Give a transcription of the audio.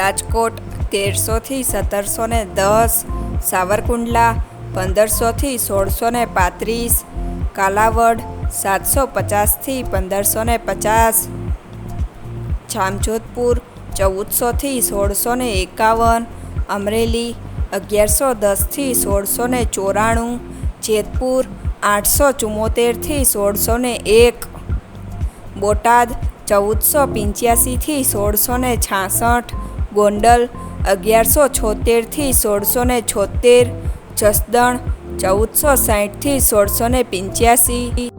રાજકોટ તેરસોથી સત્તરસો ને દસ, સાવરકુંડલા પંદરસોથી સોળસો ને પાંત્રીસ, કાલાવડ સાતસો પચાસથી પંદરસો ને પચાસ, જામજોધપુર ચૌદસોથી સોળસો ને એકાવન, અમરેલી અગિયારસો દસથી સોળસો ને ચોરાણું, જેતપુર આઠસો ચુમ્મોતેરથી સોળસો ને એક, બોટાદ ચૌદસો પંચ્યાસીથી સોળસો ને છાસઠ ગોંડલ અગિયારસો છોતેરથી સોળસો ને છોતેર જસદણ ચૌદસો સાઠથી સોળસો ને પંચ્યાસી.